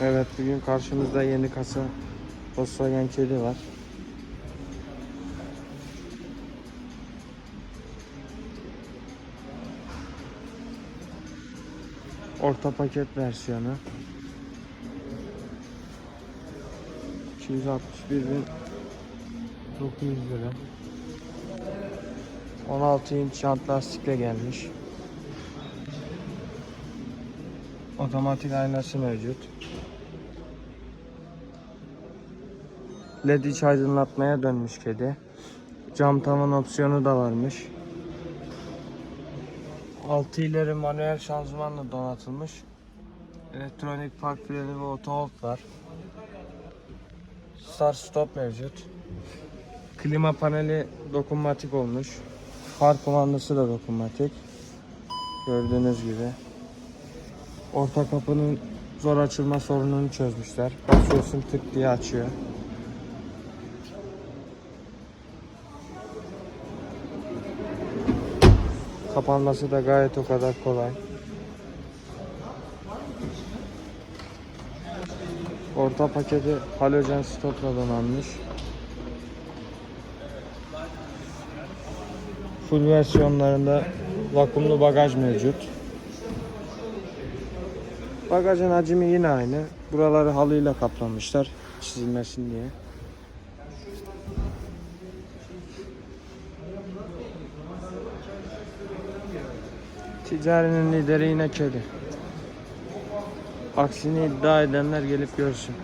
Evet bugün karşımızda yeni kasa Volkswagen kedi var. Orta paket versiyonu. 261 bin 900 lira. 16 inç jant lastikle gelmiş. Otomatik aynası mevcut. LED iç aydınlatmaya dönmüş kedi. Cam tavan opsiyonu da varmış. 6 ileri manuel şanzımanla donatılmış. Elektronik park freni ve auto hold var. Start stop mevcut. Klima paneli dokunmatik olmuş. Far kumandası da dokunmatik. Gördüğünüz gibi. Orta kapının zor açılma sorununu çözmüşler. Basıyorsun tık diye açıyor. Kapanması da gayet o kadar kolay. Orta paketi halojen stopla donanmış. Full versiyonlarında vakumlu bagaj mevcut. Bagajın hacmi yine aynı. Buraları halıyla kaplamışlar çizilmesin diye. Ticarinin lideri yine kedi. Aksini iddia edenler gelip görsün.